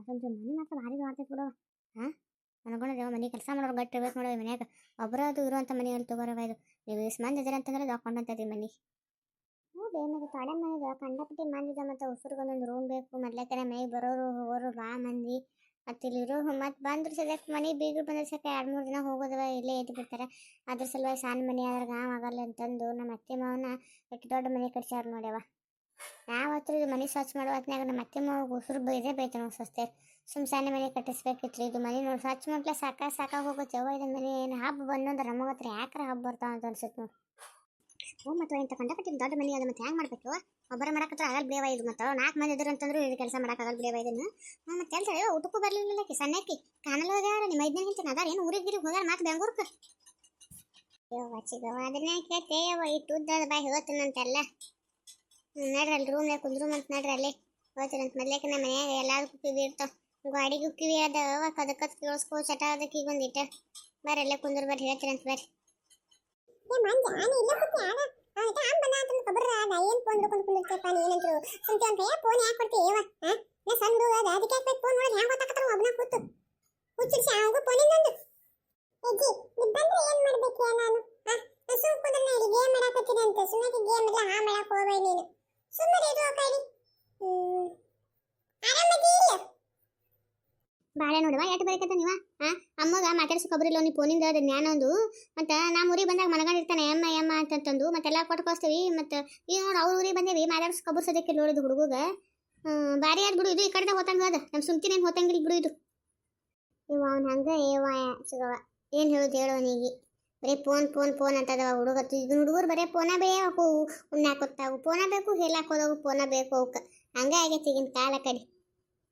ಸ್ವಲ್ಪ ಮನೆ ಮಾತ್ರ ಭಾರಿ ಮಾಡ್ತೈತೆ ಬಿಡವ ಹಾಂ ಅನ್ಕೊಂಡ್ರೆ ಮನೆ ಕೆಲಸ ಮಾಡೋರು ಗಟ್ಟಿ ಇರ್ಬೇಕು ನೋಡೋ ಮನ್ಯಾಗ. ಒಬ್ಬರ ಅದು ಇರುವಂಥ ಮನೆ ಅಲ್ಲಿ ತಗೋರವ ಇದು ನೀವು ಇಷ್ಟು ಮಂದಿ ಇದ್ದೀರ ಅಂತಂದ್ರೆ ದೊಕ್ಕೊಂಡಂತೈತಿ ಮನೆ ಹೌದೇ ಮತ್ತೆ ತಡೆ ಮನೆಗೆ ಕಂಡಪಟ್ಟಿ ಮಂದಿ ಇದೆ ಮತ್ತು ಉಸಿರಿಗೊಂದೊಂದು ರೂಮ್ ಬೇಕು. ಮೊದ್ಲೇಕರ ಮೈ ಬರೋರು, ಹೋಗೋರು ಬಾ ಮಂದಿ. ಮತ್ತು ಇಲ್ಲಿರೋ ಮತ್ತೆ ಬಂದ್ರು ಸದ್ಯಕ್ಕೆ ಮನೆ ಬೀಗರು ಬಂದ್ರೆ ಸಕ ಎರಡು ಮೂರು ದಿನ ಹೋಗೋದವ ಇಲ್ಲೇ ಎದ್ದು ಬಿಡ್ತಾರೆ. ಅದ್ರ ಸಲುವಾಗಿ ಸಣ್ಣ ಮನೆ ಆದ್ರೆ ಗಾಮ್ ಆಗಲ್ಲ ಅಂತಂದು ನಮ್ಮ ಅತ್ತೆ ಮಾವನ ಎಷ್ಟು ದೊಡ್ಡ ಮನೆ ಕಟ್ಸ್ಯಾರ ನೋಡ್ಯವ ನಾವು ಹತ್ರ ಇದು ಮನೆ ಸ್ವಚ್ಛ ಮಾಡೋ ಹೊತ್ನ್ಯಾಗ ನಮ್ಮ ಅತ್ತೆ ಮಾವ ಉಸಿರು ಬೈದೇ ಬೈತ ನಾವು ಸಸ್ತೆ. ಸಣ್ಣ ಮನೆ ಕಟ್ಟಿಸ್ಬೇಕಿತ್ರಿ. ಇದು ಮನೆ ನೋಡಿ ಸ್ವಚ್ಛ ಮಾಡ್ಲ ಸಾಕ ಸಾಕಾಗಿ ಹೋಗುತ್ತೆ. ಯವ್ವ ಇದೆ ಮನೆ ಏನು ಹಬ್ಬ ಬಂದಂದ್ರೆ ನಮಗೆ ಹತ್ರ ಯಾಕ್ರ ಹಬ್ಬ ಬರ್ತಾವ ಅಂತ ಅನ್ಸುತ್ತೆ ನೋಡಿ. ಹ್ಞೂ ಮತ್ತು ಇಂಥ ಕಂಡಪಟ್ಟಿ ದೊಡ್ಡ ಮನೆ ಅದು ಮತ್ತೆ ಹೆಂಗೆ ಮಾಡ್ಬೇಕು ಒಬ್ಬರ ಮಾಡಕತ್ರ ಆಗಲ್ಲ ಬೇವ ಇದು ಮತ್ತು. ನಾಲ್ಕು ಮಂದಿ ಇದ್ರು ಅಂತಂದ್ರು ಇದು ಕೆಲಸ ಆಗಲ್ಲ ಬೇವ ಇದನ್ನು. ಹ್ಞೂ ಮತ್ತೆ ಕೆಲಸ ಊಟಕ್ಕೂ ಬರಲಿಲ್ಲ ಕಿ ಸಣ್ಣಕ್ಕಿ ಕಾಣಲ್ಲ ಹೋಗ್ಯಾರ ನಿಮ್ಮ ಐದನೇ ಹೇಳ್ತೀನಿ ಅದಾರ? ಏನು ಊರಿಗೆ ಗಿರಿಗೆ ಹೋಗ್ಯಾರ ಮತ್ತೆ ಬೆಂಗ್ಳೂರ್ಗೆ ಯವ್ವ ಚಿಗವ ಅದನ್ನೇ ಕೇಳ್ತೆ ಯವ್ವ ಇಟ್ಟು ಉದ್ದದ ಬಾಯಿ ಹೋಗ್ತೀನಂತೆಲ್ಲ ನಡ್ರಿ ಅಲ್ಲಿ ರೂಮ್ನಾಗ ಕುಂದ್ರು ಅಂತ ನಡ್ರಿ ಅಲ್ಲಿ. ಹೋಗ್ತೀನಂತ ಮೊದ್ಲೇಕ ನಮ್ಮ ಮನ್ಯಾಗ ಎಲ್ಲಾದಕ್ಕೂ ಕಿವಿ ಇರ್ತಾವ ಗಾಡಿಗೂ ಕಿವಿ ಅದಾವ ಕದಕತ್ ಕೇಳಿಸ್ಕೋ ಚಟ ಅದಕ್ಕೆ ಈಗ ಒಂದಿಟ್ಟ ಬರ್ರಿ ಅಲ್ಲೇ ಕುಂದ್ರ ಬರ್ರಿ ಹೇಳ್ತೀರಂತ ಬರ್ರಿ. ಅದ. ಅದ ಸುಮ್ಮನೆ ಗೇಮ್ ಇಲ್ಲ ಹಾ ಮಾಡಕ್ ಹೋಗ್ಬೇಡಿ ನೀನು. ಬಾಳೆ ನೋಡುವ ಎಷ್ಟು ಬರಕತ್ತ ನೀವ? ಹಾ ಅಮ್ಮಗ ಮಾತಾಡ್ಸೋ ಖಬರಿಲ್ಲ ನೀ ಫೋನಿಂದ ಅದು ಜ್ಞಾನ ಒಂದು. ಮತ್ತು ನಮ್ಮ ಊರಿಗೆ ಬಂದಾಗ ಮನಗಂಡಿರ್ತಾನೆ ಅಮ್ಮ ಅಮ್ಮ ಅಂತಂದು ಮತ್ತೆಲ್ಲ ಕೊಟ್ಟು ಕಳಿಸ್ತೀವಿ ಮತ್ತೆ ಈಗ ನೋಡಿ ಅವ್ರ ಊರಿಗೆ ಬಂದೇವಿ ಮಾತಾಡ್ಸೋ ಖಬರ್ ಸದ್ಯಕ್ಕೆ ನೋಡಿದ್ ಹುಡುಗಗ. ಭಾರಿ ಆದ್ ಬಿಡು ಇದು ಈ ಕಡೆ ಹೋತಂಗ ಅದ ನಮ್ಮ ಸುಮ್ತಿನೇನು ಹೋತಂಗಿಲ್ಲ ಬಿಡು ಇದು. ಇವ ಅವ್ನು ಹಂಗೆ ಏವ ಸಿಗವ ಏನು ಹೇಳೋದು ಹೇಳು ಅವನಿಗೆ. ಬರೀ ಫೋನ್ ಫೋನ್ ಫೋನ್ ಅಂತದವ ಹುಡುಗ. ಈಗ ಹುಡುಗರು ಬರೀ ಫೋನ ಉಣ್ಣಾ ಉಣ್ಣಾಕೊತ್ತಾವು ಫೋನ ಬೇಕು ಹೇಳಾಕೋದವು ಫೋನ ಬೇಕು ಅವಕ್ಕೆ ಹಂಗೆ ಆಗೈತಿ ಈಗಿನ ಕಾಲ ಕಡೆ.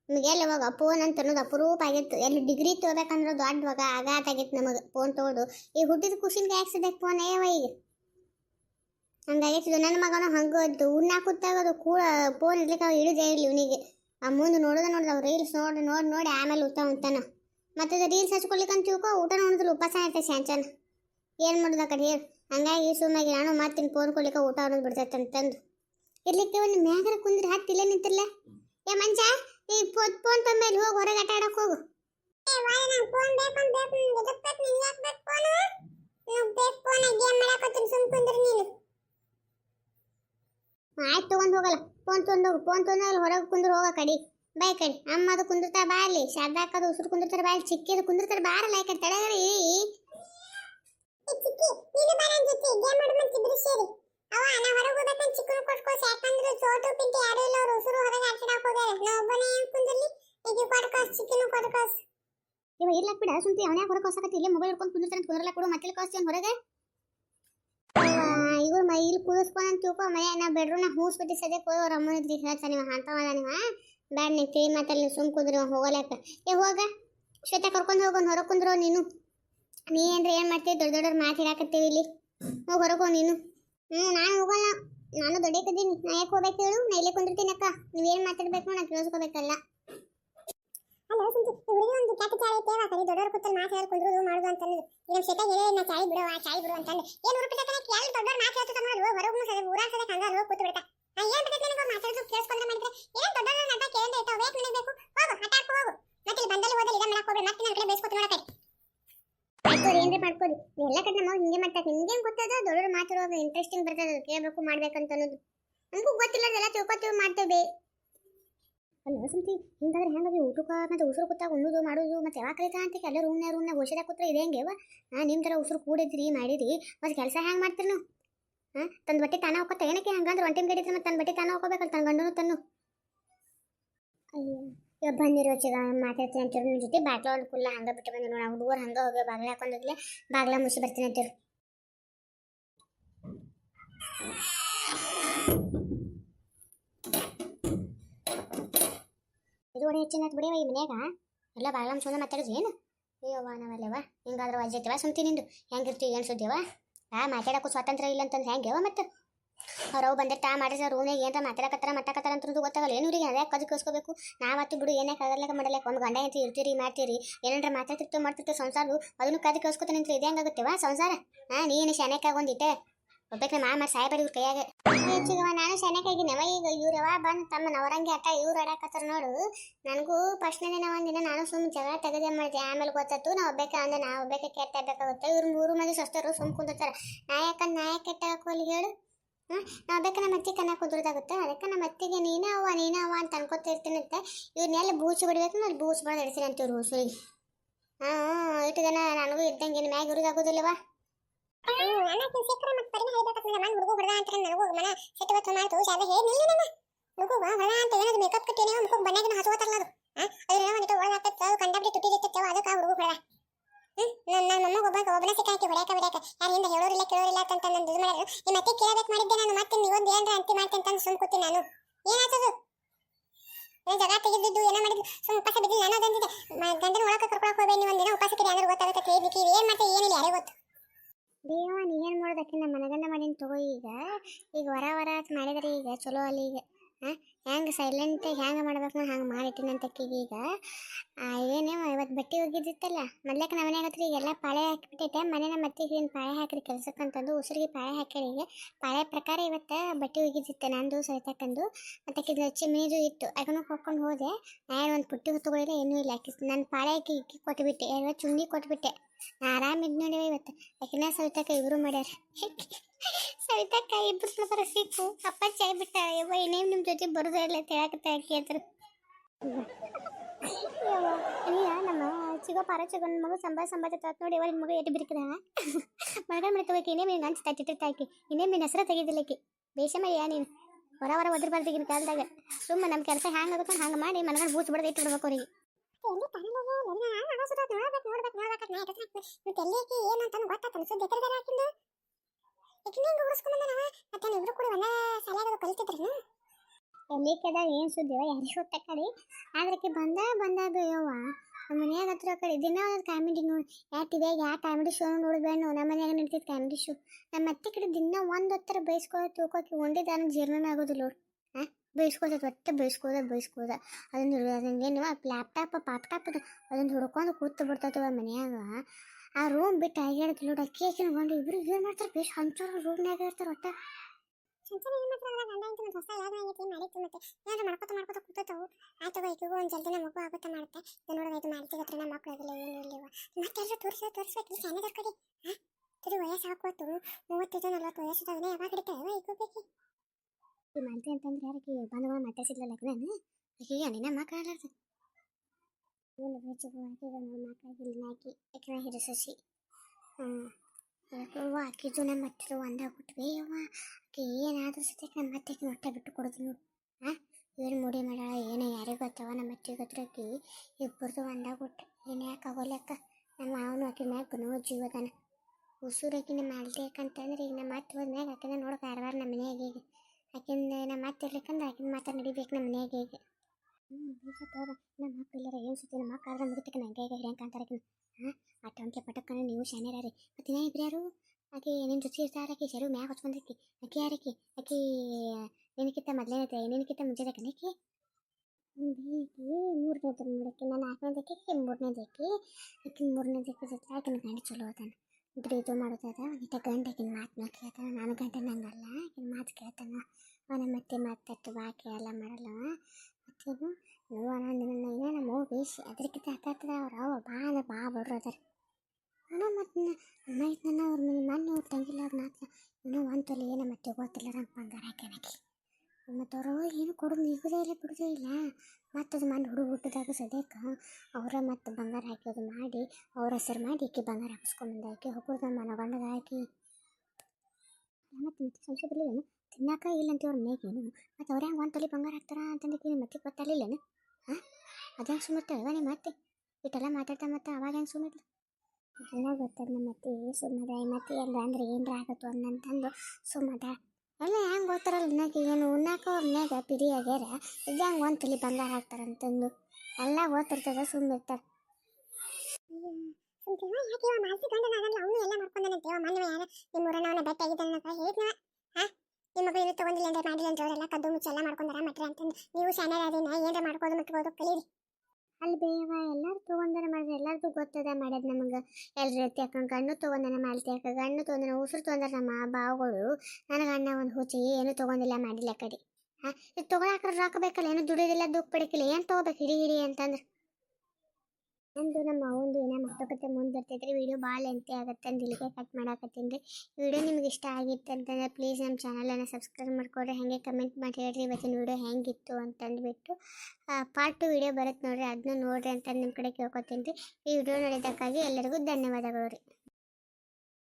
ನಿಮ್ಗೆ ಎಲ್ಲಿ ಇವಾಗ ಫೋನ್ ಅಂತ ಅನ್ನೋದು ಅಪರೂಪ ಆಗಿತ್ತು. ಎಲ್ಲಿ ಡಿಗ್ರಿ ತೊಗೋಬೇಕಂದ್ರೆ ದೊಡ್ಡವಾಗ ಆಘಾತ ಆಗಿತ್ತು ನಮಗೆ ಫೋನ್ ತೊಗೊಂಡು ಈಗ ಹುಟ್ಟಿದ ಖುಷಿನ ಯಾಕ್ಸದಕ್ಕೆ ಫೋನ್ ಏವ ಈಗ ಹಂಗಾಗಿತ್ತು ನನ್ನ ಮಗನು ಹಂಗೆ ಇತ್ತು ಕೂತಾಗದು ಕೂಡ ಫೋನ್ ಇರ್ಲಿಕ್ಕೆ ಅವ ಹಿಡಿದೇ ಇರಲಿ ಇವನಿಗೆ. ಆ ಮುಂದೆ ನೋಡೋದ ನೋಡಿದ ಅವ್ರು ರೀಲ್ಸ್ ನೋಡಿ ನೋಡಿ ನೋಡಿ ಆಮೇಲೆ ಉತ್ತ ಉಂತಾನ. ಮತ್ತೆ ಅದು ರೀಲ್ಸ್ ಹಚ್ಕೊಳ್ಲಿಕ್ಕೆ ಅಂತ ತಿಳ್ಕೊ ಊಟ ನೋಡಿದ್ರು ಉಪಸ ಇರ್ತೈತೆ ಸ್ಯಾಂಚನ್ ಏನು ಮಾಡೋದು ಆ ಕಡೆ ಹೇಳು. ಹಂಗಾಗಿ ಸುಮ್ಮಾಗಿ ನಾನು ಮಾಡ್ತೀನಿ ಫೋನ್ ಕೊಡ್ಲಿಕ್ಕೆ ಊಟ ಅನ್ನೋದು ಬಿಡ್ತೈತೆ ಅಂತಂದು ಇರ್ಲಿಕ್ಕೆ ಒಂದು ಮ್ಯಾಗರ ಕುಂದ್ರೆ ಹತ್ತಿಲ್ಲ ನಿಂತಿರ್ಲ. ಏ ಮಂಚ ಈ ಫೋನ್ ಫೋನ್ ತಂದ್ಮೇಲೆ ಹೋಗಿ ಹೊರಗೆ ಆಟ ಆಡಕ್ಕೆ ಹೋಗು. ಆಯ್ತು ತಗೊಂಡು ಹೋಗಲ್ಲ. ಫೋನ್ ತೊಗೊಂಡು ಹೋಗು ಫೋನ್ ತೊಗೊಂಡು ಹೊರಗೆ ಕುಂದ್ರು ಹೋಗ ಕಡಿ. ಬಾಯ್ ಕಡಿ ಅಮ್ಮ ಅದು ಕುಂದಿರ್ತಾ ಬಾ ಅಲ್ಲಿ ಶಾರದಾಕದು ಉಸಿರು ಕುಂದಿರ್ತಾರೆ ಬಾ ಅಲ್ಲಿ ಚಿಕ್ಕಿದು ಕುಂದಿರ್ತಾರೆ ಬಾರಲ್ಲ ಈ ಕಡೆ ತಡಗರಿ. ಏ ನೀನು ಬಾ ಜೊತೆ ಗೇಮ್ ಆಡೋಣ ಅಂತ ಇಬ್ರು ಸೇರಿ. ಅವ ನಾ ಹೊರಗೆ ಹೋಗ್ಬೇಕಂತ ಚಿಕ್ಕನ ಕೊಟ್ಕೋಸ್ ಯಾಕಂದ್ರೆ ಚೋಟು ಪಿಂಟಿ ಯಾರು ಇಲ್ಲ, ಅವ್ರು ಉಸಿರು ಹೊರಗೆ ಆಟಾಡಕ್ ಹೋಗ್ಯಾರ. ನಾ ಒಬ್ಬನೇ ಕುಂದಿರ್ಲಿ ಈಗ ಕೊಟ್ಕೋಸ್ ಚಿಕ್ಕನು ಕೊಟ್ಕೋಸ್ ಇವ ಇರ್ಲಾಕ್ ಬಿಡ ಸುಂತಿ ಅವನೇ ಹೊರಗೆ ಹೊಸಕತ್ತಿ ಇಲ್ಲೇ ಮೊಬೈಲ್ ಹಿಡ್ಕೊಂಡು ಕುಂದಿರ್ತಾನೆ ಕುಂದ್ರಲ್ಲ ಕೊಡು, ಮತ್ತೆ ಕಳಿಸ್ತೀನಿ ಹೊರಗೆ. ಇವ್ರು ಮೈ ಇಲ್ಲಿ ಕೂದಿಸ್ಕೊಂಡು ಅಂತ ತಿಳ್ಕೊ, ಮನೆ, ನಾ ಬೆಡ್ರೂಮ್ನ ಹೂಸ್ಬಿಟ್ಟು ಸದ್ಯಕ್ಕೆ ಹೋಗಿ ಅವ್ರ ಅಮ್ಮನ ಇದ್ರಿ ಹೇಳ್ತಾನೆ ನೀವು ಅಂತವಲ್ಲ ನೀವು ಬ್ಯಾಡ್ ನೀವು ತಿಳಿ ಮಾತಲ್ಲಿ ಸುಮ್ ಕುಂದ್ರಿ, ಹೋಗಲಾಕ. ಏ, ಹೋಗ. ಶ್ವೇತ ಕರ್ಕೊಂಡು ಹೋಗೋನ್ ಹೊರಗೆ ಕುಂದ್ರೋ ನೀನು. ನೀ ಅಂದ್ರೆ ಏನು ಮಾಡ್ತೀವಿ ದೊಡ್ಡ ದೊಡ್ಡವ್ರ ಮಾತು ಹೇಳಾಕತ್ತೀವಿ ಇಲ್ಲಿ. ಹೊರಗೆ ಹೋಗ್ ನೀನು. ನಾನು ಹೋಗಲ್ಲ ನಾನು ದೊಡ್ಡಕ್ಕಿದ್ದೀನಿ ನಾ ಯಾಕೆ ಹೋಗ್ಬೇಕು ಹೇಳು? ನಾ ಇಲ್ಲೇ ಕುಂದಿರ್ತೀನಿ ಅಕ್ಕ. ನೀವೇನು ಮಾತಾಡ್ಬೇಕು ನಾ ಕೇಳಿಸ್ಕೋಬೇಕಲ್ಲ ಅಲ್ಲ ಸುಂಟಿ ಇವ್ರಿಗೆ ಒಂದು ಕೆಟ್ಟ ಚಾಳಿ ಐತೆ ಆ ಕಡೆ ದೊಡ್ಡವ್ರ ಅಂತ ಅನ್ನೋದು ನಮ್ಮ ನಾ ಚಾಳಿ ಆ ಚಾಳಿ ಅಂತ ಅಂದು ಏನು ಹಂಗ ಕೂತು ಏನು ಕೇಳಿಸ್ಕೊಂಡ್ರೆ ಮಾಡಿದ್ರೆ. ಅಂತ ನನಗೆ ಬೇಕು? ಹೋಗು ಹೋಗು. ಮತ್ತೆ ಇಲ್ಲಿ ಮತ್ತೆ ನನ್ನ ಕಡೆ ನೋಡಕ್ಕೆ ಮಾಡ್ಕೋರಿ ಏನ್ರಿ ಮಾಡ್ಕೋರಿ? ಎಲ್ಲ ಕಡೆ ನಮ್ಮ ಹಿಂಗೆ ಮಾಡ್ತಾರೆ ನಿಮ್ಗೇನ್ ಗೊತ್ತದ? ದೊಡ್ಡ ಮಾತಾಡುವಾಗ ಇಂಟ್ರೆಸ್ಟಿಂಗ್ ಬರ್ತದ ಕೇಳಬೇಕು ಮಾಡ್ಬೇಕಂತ ಅನ್ನೋದು. ನಮಗೂ ಗೊತ್ತಿಲ್ಲ, ಅದೆಲ್ಲ ತಿಳ್ಕೊತೀವಿ ಮಾಡ್ತೇವೆ. ಅಲ್ಲ ಸಂತಿ, ಹಿಂಗಾದ್ರೆ ಹೆಂಗಾಗಿ ಊಟಕ್ಕೆ ಮತ್ತೆ ಉಸಿರು ಕೂತಾಗ ಉಣ್ಣೋದು, ಮಾಡೋದು, ಮತ್ತೆ ಯಾವಾಗ ಕಲಿತಾ ಅಂತ ಎಲ್ಲ ರೂಮ್ನ ರೂಮ್ನಾಗ ಹೊಸದಾಗ ಕೂತ್ರ ಇದೆ ಹೆಂಗೆ ಹಾ ನಿಮ್ಮ ತರ ಉಸಿರು ಕೂಡಿದ್ರಿ ಮಾಡಿರಿ. ಮತ್ತೆ ಕೆಲಸ ಹೆಂಗೆ ಮಾಡ್ತೀರಿ ಹಾ ತನ್ನ ಬಟ್ಟೆ ತಾನ ಹೋಗ್ಕೊತ ಏನಕ್ಕೆ ಹಂಗಂದ್ರೆ ಒಂಟಿನ ಗಡಿದ್ರೆ ಮತ್ತೆ ತನ್ನ ಬಟ್ಟೆ ತಾನ ಹೋಗ್ಬೇಕಲ್ಲ ತನ್ನ ಗಂಡನು ತನ್ನು. ಬಂದಿರೋ ಚಿಗ ಮಾತಾಡ್ತೀನಿ ಅಂತ ನಿಮ್ಮ ಜೊತೆ ಬಾಗ್ಲ ಒಂದು ಕುಲ್ಲ ಹಂಗೆ ಬಿಟ್ಟು ಬಂದು ನೋಡಿ. ಹುಡುಗರು ಹಂಗೆ ಹೋಗಿ ಬಾಗಿಲ ಹಾಕೊಂಡೋಗ್ಲೆ ಬಾಗ್ಲ ಮುಸಿ ಬರ್ತೀನಿ ಅಂತೀರಿ ಇದು ಒಡೆ ಹೆಚ್ಚಿನ ಬಿಡಿ ಈ ಮನ್ಯಾಗ? ಎಲ್ಲ ಬಾಗ್ಲ ಸುಮ್ಮನೆ ಮಾತಾಡಿದ್ರಿ ಏನು? ಅಯ್ಯವ್ವ, ನಾವಲ್ಲವ? ಹಿಂಗಾದ್ರೆ ವಜ್ಜೈತಿವ ಸುಮ್ತಿ ನಿಂದು. ಹೆಂಗಿರ್ತೀವಿ ಏನು ಸುದ್ದಿವ ಆ, ಮಾತಾಡಕ್ಕೂ ಸ್ವಾತಂತ್ರ್ಯ ಇಲ್ಲ ಅಂತಂದ್ರೆ ಹೆಂಗೆವ ಮತ್ತೆ? ಅವ್ರವು ಬಂದಿರ್ತಾ ಮಾಡಿದ್ರೆ ರೂಮ್ನಾಗ ಏನಾರ ಮಾತಾಡಕತ್ತಾರ ಮಾತಾಡಕತ್ತಾರ ಅಂತ ಗೊತ್ತಾಗಲ್ಲ. ಏನು ರೀ ಅದೇ ಕಸ್ಕೋಬೇಕು ಕಳ್ಸ್ಕೋಬೇಕು? ನಾವತ್ತು ಬಿಡು ಏನೇ ಕದರ್ಲಕ್ಕ ಮಾಡಲ್ಲ ಒಂದು ಗಂಡ ಅಂತ ಇರ್ತೀರಿ, ಮಾಡ್ತೀರಿ, ಏನಾರ ಮಾತಾಡ್ತಿರ್ತೀವಿ ಮಾಡ್ತಿರ್ತ ಸಂಸಾರ ಅದನ್ನು ಕದಿ ಕಳ್ಸ್ಕೊತಾನೆ ಅಂತ ಇದೇ ಹಂಗಾಗುತ್ತೆವಾ ಸಂಸಾರ? ಹಾಂ ನೀನು ಶಾನ್ಯಾಕಾಗ ಒಂದಿಟ್ಟೆ? ಒಬ್ಬಕ್ಕೆ ಮಾಮ ಸಾಯ್ಬೇಡಿ ಇವ್ರ ಕೈಯಾಗ. ಹೆಚ್ಚಿಗವ ನಾನು ನಮ ಈಗ ಇವ್ರವ ಬಂದು ತಮ್ಮ ನವರಂಗಿ ಆಟ ಇವ್ರು ಆಡಾಕತ್ತಾರ ನೋಡು. ನನಗೂ ಫಸ್ಟ್ನೇ ದಿನ ಒಂದಿನ ನಾನು ಸುಮ್ಮನೆ ಜಗಳ ತೆಗದೆ ಮಾಡಿದೆ ಆಮೇಲೆ ಗೊತ್ತಾಯ್ತು ನಾ ಒಬ್ಬಕ್ಕ ಅಂದ್ರೆ ನಾ ಒಬ್ಬಕ್ಕೆ ಕೆಟ್ಟ ಬೇಕಾಗುತ್ತೆ ಇವ್ರು ಮೂರು ಮಂದಿ ಸಸ್ತರು ಸುಮ್ ಕುಂದಿರ್ತಾರೆ. ನಾ ಯಾಕಂದ್ ನಾ ಯಾಕೆ ಕೆಟ್ಟ ಹಾಕೋಲಿ ಹೇಳು. ಒಬ್ಬಕ್ಕೆ ನಮ್ಮ ಅತ್ತೆ ಕನ್ನಕ್ಕೆ ಕುದುರ್ದಾಗುತ್ತೆ ಅದಕ್ಕೆ ನಮ್ಮ ಅತ್ತೆಗೆ ನೀನ ಅವ್ವ, ನೀನ ಅವ ಅಂತ ಅನ್ಕೋತಿರ್ತೀನಿ ಅಂತ ಇವ್ರನ್ನೆಲ್ಲ ಬೂಚಿ ಬಿಡ್ಬೇಕು ನಾನು ಬೂಚ್ ಬಡ್ದು ಇಡ್ತೀನಿ ಅಂತ ಇವ್ರು ಉಸುರಿ ಹಾಂ ಇಟ್ಟು ದಿನ ನನಗೂ ಇದ್ದಂಗೆ ಇನ್ನು ಮ್ಯಾಗ ಏನದು ಮೇಕಪ್ ಮುಖಕ್ಕೆ ಅದು ಒಂದಿಟ್ಟು ಅದಕ್ಕೆ ಹುಡುಗ ಹೊಡೆದ. ನನ್ನ ನನ್ನ ಮೊಮ್ಮಗ ಒಬ್ಬ ಒಬ್ಬನ ಸಿಕ್ಕ ಹಾಕಿ ಹೊಡ್ಯಾಕ ಯಾರು ಹಿಂದೆ ಹೇಳೋರಿಲ್ಲ, ಕೇಳೋರಿಲ್ಲ ಅಂತ ನಾನು ಇದು ಮಾಡಿದ್ರು ನಿಮ್ಮ ಮತ್ತೆ ಕೇಳಬೇಕು ಮಾಡಿದ್ದೆ ನಾನು ಮತ್ತೆ ನೀವೊಂದು ಏನ್ರ ಅಂತಿ ಮಾಡ್ತೀನಿ ಅಂತ ಸುಮ್ ಕೂತಿ ನಾನು. ಏನಾಯ್ತದು? ನಾನು ಜಗ ತೆಗೆದಿದ್ದು, ಏನೋ ಮಾಡಿದ್ದು ಸುಮ್ ಉಪವಾಸ ಬಿದ್ದಿಲ್ಲ ನಾನು ಅದಂತಿದ್ದೆ. ಗಂಡನ ಒಳಗೆ ಕರ್ಕೊಳಕ್ ಹೋಗ್ಬೇಡಿ ನೀವು ಒಂದಿನ ಉಪವಾಸಕ್ಕೆ ಅಂದ್ರೆ ಗೊತ್ತಾಗುತ್ತೆ ಕೇಳಿ ಏನು ಮಾಡ್ತಾ ಏನಿಲ್ಲ, ಯಾರೇ ಗೊತ್ತು. ದೇವ ನೀ ಏನು ಮಾಡೋದಕ್ಕೆ ನಮ್ಮ ಮನಗಂಡ ಮಾಡೀನಿ ತಗೋ ಈಗ. ಈಗ ವರ ವರ ಮಾಡಿದ್ರೆ ಈಗ, ಚಲೋ ಅಲ್ಲಿ ಈಗ. ಹಾಂ ಹೆಂಗೆ ಸೈಲೆಂಟ್ ಹೆಂಗೆ ಮಾಡ್ಬೇಕು ಹಂಗೆ ಮಾಡಿಟ್ಟಿನಿ ಅಂತ ಆಕಿಗೆ ಈಗ. ಏನೋ ಇವತ್ತು ಬಟ್ಟೆ ಹೋಗಿದ್ದಿತ್ತಲ್ಲ ಮೊದ್ಲಕ್ಕೆ ನಮ್ಮ ಮನೆಯಾಗ ಹತ್ರ ಈಗೆಲ್ಲ ಪಾಳೆ ಹಾಕಿಬಿಟ್ಟೈತೆ, ಮನೆ ನಮ್ಮ ಅತ್ತಿಗೆ ಏನು ಪಾಳೆ ಹಾಕ್ರಿ ಕೆಲಸಕ್ಕಂತಂದು ಉಸಿರಿಗೆ ಪಾಳೆ ಹಾಕ್ಯಾರ ಈಗ. ಪಾಳೆ ಪ್ರಕಾರ ಇವತ್ತು ಬಟ್ಟೆ ಒಗಿದಿತ್ತೆ, ನಂದು ಸರಿತಕ್ಕಂದು ಮತ್ತು ಹಚ್ಚಿ ಮೇಜು ಇತ್ತು ಅದನ್ನು ಕೊಟ್ಕೊಂಡು ಹೋದೆ. ನಾನು ಒಂದು ಪುಟ್ಟಿ ಹೊತ್ತುಗಳಿಲ್ಲ ಏನೂ ಇಲ್ಲ ನನ್ನ ಪಾಳೆ ಹಾಕಿ ಇಕ್ಕಿ ಕೊಟ್ಬಿಟ್ಟೆ ಎಲ್ಲ ಚುಂಗಿ ಕೊಟ್ಬಿಟ್ಟೆ. ನಾ ಆರಾಮಿದ್ದು ನೋಡಿ ಇವತ್ತು. ಯಾಕಿನ ಸವಿತಕ್ಕ ಇವರು ಮಾಡ್ಯಾರ. ಸವಿತಕ್ಕ ಇಬ್ಬರು ಸ್ವಲ್ಪ ಸಿಕ್ಕು. ಅಪ್ಪ ಚಾಯ್ ಬಿಟ್ಟ ಯವ್ವ, ಇನ್ನೇನು ನಿಮ್ಮ ಜೊತೆ ಬರೋದೇ ಇಲ್ಲ ಹೇಳಕತ್ತ ಆಕಿ ಹತ್ರ ಇಲ್ಲ ನಮ್ಮ ಚಿಗೋ ಪಾರ ಚಿಗೋ ನನ್ನ ಮಗು ಸಂಬಾ ಸಂಬಾತ ನೋಡಿ ಅವಳ ಮಗು ಎಟ್ಟು ಬಿರ್ಕದ ಮಗನ ಮಾಡಿ ತಗೋಕೆ ಇನ್ನೇ ಮೀನು ಹಂಚ್ತಾ ಚಿಟ್ಟಿರ್ತಾಕಿ ಇನ್ನೇ ಮೀನು ಹೆಸರು ತೆಗಿದಿಲ್ಲ ಆಕಿ ಬೇಷಮಯ್ಯ ನೀನು ಹೊರ ಹೊರ ಒದ್ರಬಾರ್ದು ಈಗಿನ ಕಾಲದಾಗ ಸುಮ್ಮನೆ ನಮ್ಮ ಕೆಲಸ ಹ್ಯಾಂಗೆ ಆಗುತ್ತೆ ಹಂಗೆ ಮಾಡಿ ಮನಗಂಡು ಬೂಚ್ ಬಿಡದೆ ಇಟ್ಟು ಬಿಡ್ಬೇಕು ಅವ್ರಿಗೆ ಎಲ್ಲಿ ತನಗೆ ನನ್ನ ನಾನು ಸುತ್ತ ನೋಡ್ಬೇಕು ನೋಡ್ಬೇಕು ನೋಡ್ಬೇಕು ನಾ ಎದಕ್ಕೆ ಮತ್ತೆ ಎಲ್ಲಿಗೆ ಏನು ಅಂತ ಗೊತ್ತಾತ ಸುದ್ದಿ ಎತ್ತರದಾರ ಹಾಕಿಂದ ಯಾಕಿಂದ ಹಿಂಗೆ ಉಳಿಸ್ಕೊಂಡ್ ನಾವ ಮತ್ತೆ ಇಬ್ರು ಕೂಡ ಒಂದೇ ಶಾಲೆಯಾಗ ಕಲಿತಿದ್ರೇನು ಎಲ್ಲಿಕದ ಏನು ಸುದ್ದಿವ ಯಾರಿಗೆ ರೀ ಆದ್ರಕ್ಕೆ ಬಂದ ಬಂದದು ಯವ್ವ. ನಮ್ಮ ಮನ್ಯಾಗ ಹತ್ರ ಕಡೆ ದಿನ ಒಂದು ಕಾಮಿಡಿ ನೋಡಿ, ಯಾ ಟಿವಿಯಾಗ ಯಾವ ಕಾಮಿಡಿ ಶೋ ನೋಡಿದ್ಬೇಡ ನಮ್ಮ ಮನ್ಯಾಗ ನಡೀತೈತೆ ಕಾಮಿಡಿ ಶೋ ನಮ್ಮ ಅತ್ತೆ ಕಡೆ ದಿನ ಒಂದು ಹೊತ್ತರ ತೂಕೋಕೆ ಒಂದೇ ದಾನ ಜೀರ್ಣನೇ ಆಗೋದಿಲ್ಲ ನೋಡಿ ಹಾಂ ಬೈಸ್ಕೋತೈತೆ ಒಟ್ಟೆ ಬೈಸ್ಕೋದ ಬೈಸ್ಕೋದ ಅದೊಂದು ಅದೊಂದೇನು ಲ್ಯಾಪ್ಟಾಪ್ ಪಾಪ್ಟಾಪ್ ಅದೊಂದು ಹುಡ್ಕೊಂಡು ಕೂತು ಬಿಡ್ತೈತವ ಮನ್ಯಾಗ. ಆ ರೂಮ್ ಬಿಟ್ಟು ಆಗಿಡ್ತಿಲ್ಲ ನೋಡಿ ಅಕ್ಕಿ ಅಕ್ಕಿ ಬಂದು ಇಬ್ರು ಏನು ಮಾಡ್ತಾರೆ? ಬೇಸ್ ಹಂಚೋರು ರೂಮ್ನಾಗ ಇರ್ತಾರೆ ಒಟ್ಟ. ಸಂಚಾರ ಏನು ಮಾಡ್ತಾರೆ ಗಂಡ ಅಂತ ಹೊಸ ಯಾವ್ದು ಆಗೈತಿ ಮಾಡಿತ್ತು ಮತ್ತೆ. ಏನಾದ್ರು ಮಾಡ್ಕೊತ ಮಾಡ್ಕೊತ ಕೂತವು ಆಯ್ತು ಈಗಿಗೂ ಒಂದು ಜಲ್ದಿನ ಮಗು ಆಗುತ್ತೆ ಮಾಡುತ್ತೆ. ನೋಡುವ ಇದು ಮಾಡ್ತೀವಿ ಹತ್ರ ನಮ್ಮ ಮಕ್ಕಳು ಆಗಿಲ್ಲ ಏನು ಇಲ್ಲಿವ ಮತ್ತೆ ಎಲ್ಲರೂ ತೋರಿಸೋ, ತೋರಿಸ್ಬೇಕು. ಈ ಚೆನ್ನಾಗಿ ಕಡೆ ಹಾಂ? ಇದು ವಯಸ್ಸು ಹಾಕೋತು ಮೂವತ್ತೈದು, ನಲ್ವತ್ತು ವಯಸ್ಸದವನೇ ಯಾವಾಗ ಹಿಡಿತಾವೆ? ಈಗ ಬೇಕಿ ಈ ಮಂತೆ ಅಂತಂದ್ರೆ ಯಾರಿಗೆ? ಬಂದವ ಮಾತಾಡ್ಸಿದ್ಲಲ್ಲ ನಾನು ಆಕೆಗೆ ನಿನ್ನ ಮಕ್ಕಳಾರ್ದು ಇವನು ಬೆಚ್ಚಗೆ ಹಾಕಿದ ಮಕ್ಕಳಿಗೆ ಹಾಕಿ ಯಾಕೆ ಹಿರಿ ಸಸಿ. ಹ್ಞೂ ಯಾಕವ್ವ ಆಕಿದು ನಮ್ಮ ಹತ್ತಿರ ಒಂದಾಗ ಬಿಟ್ವಿ ಯವ್ವ ಆಕೆ ಏನಾದರೂ ಸತ್ಯಕ್ಕೆ ನಮ್ಮ ಅತ್ತೆಗೆ ಹೊಟ್ಟೆ ಬಿಟ್ಟು ಕೊಡೋದು ಹಾಂ ಏನು ಮುಡಿ ಮಾಡ್ಯಾಳ ಏನೋ ಯಾರಿಗೆ ಗೊತ್ತವ? ನಮ್ಮ ಅತ್ತಿಗೆ ಆಕಿ ಇಬ್ಬರದು ಒಂದಾಗ್ಬಿಟ್ಟು ಏನು ಯಾಕೆ ಆಗೋಲ್ಲಕ್ಕ ನಮ್ಮ ಮಾವನು ಆಕಿ ಮ್ಯಾಗ ನೋವು ಜೀವದಾನ. ಉಸುರಾಕಿನ ಮಾಡ್ದೆ ಯಾಕಂತಂದ್ರೆ ಈಗ ನಮ್ಮ ಅತ್ತೆ ಹೋದ್ಮ್ಯಾಗ ಆಕಿನ ನೋಡಿ ಕಾರವಾರ ನಮ್ಮ ಮನೆಯಾಗ ಈಗ ಆಕಿಂದ ನಮ್ಮ ಅತ್ತೆ ಇರ್ಲಿಕ್ಕಂದ್ರೆ ಆಕಿನ ಮಾತು ನಡಿಬೇಕು ನಮ್ಮ ಮನೆಯಾಗ ಈಗ ಹ್ಞೂ ನಮ್ಮ ಮಕ್ಕಳು ಇಲ್ಲರ ಏನು ಸುತ್ತಿ ನಮ್ಮ ಕಾರ್ದ ಆದ್ರೆ ಮುಗಿತಕ್ಕೆ ನಂಗೆ ಈಗ ಹಿರಿಯಂಗೆ ಕಾಂತಾರೆ ಆಕಿನ. ಹಾಂ ಟೊಂಕೆ ಪಟಕ್ಕನ ನೀವು ಶಾನ್ಯರ ಮತ್ತು ನಾ ಇಬ್ರು ಯಾರು? ಆಕೆ ನಿಮ್ಮ ಜೊತೆ ಇರ್ತಾರೆ ಆಕೆ? ಸರಿ ಮ್ಯಾಗ ಹೊಚ್ಕೊಂಡ್ರಿಕಿ ಆಕೆ. ಯಾರಕಿ ಆಕೆ ನಿನಕಿಂತ ಮೊದಲೇನೈತೆ ನಿನಕಿಂತ ಮುಂಚೆದಕ್ಕೆ ಮುಂಚೆದ ಬೇಕಿ ಮೂರನೇದು ನೋಡಕ್ಕೆ, ನಾನು ನಾಲ್ಕನೇದಕ್ಕೆ ಮೂರನೇದಕ್ಕೆ ಆಕೆ ಮೂರನೇದಕ್ಕೆ ಜೊತೆ ಆಕಿನ ಗಂಡ ಚಲೋ ಅದಾನ. ಇಬ್ಬರು ಇದು ಮಾಡೋದಾದ ಒಂದಿಟ ಗಂಡ ಆಕಿನ ಮಾತನ್ನ ಕೇಳ್ತಾನೆ. ನಾನು ಗಂಡ ನಂಗಲ್ಲ ಆಕಿನ ಮಾತು ಕೇಳ್ತಾನ. ಅವನ ಮತ್ತೆ ಮಾತಾಡ್ತು ಬಾ ಕೇಳಲ್ಲ ಮಾಡಲ್ಲ. ಮತ್ತು ನೀವು ನನ್ನ ಏನೋ ನಮ್ಮ ಬೇಸಿ ಅದಕ್ಕಿಂತ ಹತ್ತಾಗ್ತದ ಅವ್ರು ಅವ ಬಾ ಅಂದ್ರೆ ಬಾ ಬಡ್ರು ಅದಾರ ಮತ್ತು ಅಮ್ಮ ನನ್ನ ಅವ್ರ ಮನೆ ಮೊನ್ನೆ ಅವ್ರು ತಂಗಿಲ್ಲ ಅವ್ರ ನಾಲ್ಕು ಇನ್ನೂ ಒಂದು ತೊಲೆ ಏನೋ ಮತ್ತೆ ಗೊತ್ತಿಲ್ಲ ಅಂತ ಬಂಗಾರ ಹಾಕ್ಯಾನಕಿ ಮತ್ತು ಅವರು ಏನು ಕೊಡೋದು ನಿಗೋದೇ ಇಲ್ಲ ಬಿಡೋದೇ ಇಲ್ಲ. ಮತ್ತು ಅದು ಮನೆ ಹುಡುಗ ಹುಟ್ಟಿದಾಗ ಸದ್ಯಕ್ಕೆ ಅವರ ಮತ್ತು ಬಂಗಾರ ಹಾಕಿ ಅದು ಮಾಡಿ, ಅವ್ರ ಹೆಸರು ಮಾಡಿ ಈಕೆ ಬಂಗಾರ ಹಾಕಿಸ್ಕೊಂಬಂದ ಆಕೆ ಹೋಗೋದು ಮನಗಂಡದ ಹಾಕಿ ಮತ್ತು ಮತ್ತೆ ಸಂಶಯ ಬರಲಿಲ್ಲೇನು ತಿನ್ನಾಕ ಇಲ್ಲ ಅಂತ ಅವ್ರ ಮೇಗೇನು ಮತ್ತು ಅವ್ರು ಹೆಂಗೆ ಒಂದು ತಲೆ ಬಂಗಾರ ಹಾಕ್ತಾರ ಅಂತಂದಕ್ಕೆ ಮತ್ತೆ ಗೊತ್ತಾಗಲಿಲ್ಲೇನು? ಹಾಂ? ಅದು ಹೆಂಗೆ ಸುಮ್ಮತ್ತಲ್ವ ನಿಮ್ಮ ಮತ್ತೆ ಇಟ್ಟೆಲ್ಲ ಮಾತಾಡ್ತಾ ಮತ್ತೆ ಅವಾಗ ಹೆಂಗೆ ಸುಮ್ಮಿದ್ಲು ಎಲ್ಲ ಗೊತ್ತದ ನಮ್ಮ ಮತ್ತೆ ಸುಮ್ಮದ ಮತ್ತೆ ಎಲ್ಲ ಅಂದ್ರೆ ಏನರ ಆಗತ್ತು ಅನ್ನಂತಂದು ಸುಮ್ಮದ ಎಲ್ಲ ಹೆಂಗೆ ಓದ್ತಾರಲ್ಲ ನನಗೆ? ಏನು ಉಣ್ಣಾಕ ಮ್ಯಾಗ ಪಿರಿ ಆಗ್ಯಾರ ಇದು ಹೆಂಗೆ ಒಂದು ತಲೆ ಬಂಗಾರ ಹಾಕ್ತಾರಂತಂದು. ಎಲ್ಲ ಓದ್ತಿರ್ತದ ಹೇಳಿದ್ನವ ಹಾ? ನಿಮ್ಮ ಮಗಳು ತಗೊಂಡಿಲ್ಲ ಅಂದ್ರೆ ಅಂದ್ರೆ ಕದ್ದು ಮಾಡ್ಕೊಂಡಾರ ಮಟ್ರೆ ಅಂತಂದು. ನೀವು ಶಾನ್ಯರ ಅದೇನ ಏನಾರ ಮಾಡ್ಕೋದು ಮಟ್ಕೋದು ಕಲೀರಿ. ಅಲ್ಲಿ ಬೇವ ಎಲ್ಲರೂ ತೊಗೊಂಡಾರ ಮಾಡಿದ್ರೆ ಎಲ್ಲರಿಗೂ ಗೊತ್ತದ ಮಾಡ್ಯದ ನಮಗೆ. ಎಲ್ರ ಅಕ್ಕ ಗಣ್ಣು ತೊಗೊಂಡನ ಮಾಲ್ತಿ ಅಕ್ಕ ಗಣ್ಣು ತೊಗೊಂಡನ ಉಸಿರು ತೊಗೊಂಡಾರ ನಮ್ಮ ಬಾವುಗಳು. ನನಗೆ ಅಣ್ಣ ಒಂದು ಹುಚ್ಚಿ ಏನು ತೊಗೊಂಡಿಲ್ಲ ಮಾಡಿಲ್ಲ ಕಡೆ. ಹಾಂ, ಇದು ತೊಗೊಳಕ್ರ ರೊಕ್ಕ ಬೇಕಲ್ಲ, ಏನು ದುಡಿಯೋದಿಲ್ಲ ದುಃಖ ಪಡಿಕಿಲ್ಲ, ಏನು ತೊಗೋಬೇಕು ಹಿಡಿ ಹಿಡಿ ಅಂತಂದ್ರೆ. ನಂದು ನಮ್ಮ ಅವಂದು ಏನೋ ಮಾತುಕತೆ ಮುಂದೆ ಬರ್ತಿದ್ರೆ ವಿಡಿಯೋ ಭಾಳ ಎಂತೆ ಆಗುತ್ತೆ ಅಂತ ಇಲ್ಲಿಗೆ ಕಟ್ ಮಾಡಾಕತ್ತೀನಿ. ರೀ ವಿಡಿಯೋ ನಿಮ್ಗೆ ಇಷ್ಟ ಆಗಿತ್ತು ಅಂತಂದ್ರೆ ಪ್ಲೀಸ್ ನಮ್ಮ ಚಾನಲನ್ನು ಸಬ್ಸ್ಕ್ರೈಬ್ ಮಾಡ್ಕೊಡ್ರಿ. ಹಾಗೆ ಕಮೆಂಟ್ ಮಾಡಿ ಹೇಳ್ರಿ ಇವತ್ತಿನ ವಿಡಿಯೋ ಹೆಂಗಿತ್ತು ಅಂತಂದ್ಬಿಟ್ಟು. ಪಾರ್ಟ್ ಟು ವಿಡಿಯೋ ಬರುತ್ತೆ ನೋಡ್ರಿ. ಅದನ್ನ ನೋಡ್ರಿ ಅಂತ ನಿಮ್ಮ ಕಡೆ ಕೇಳ್ಕೊತೀನಿ ರೀ. ಈ ವಿಡಿಯೋ ನೋಡಿದ್ದಕ್ಕಾಗಿ ಎಲ್ಲರಿಗೂ ಧನ್ಯವಾದಗಳು ರೀ.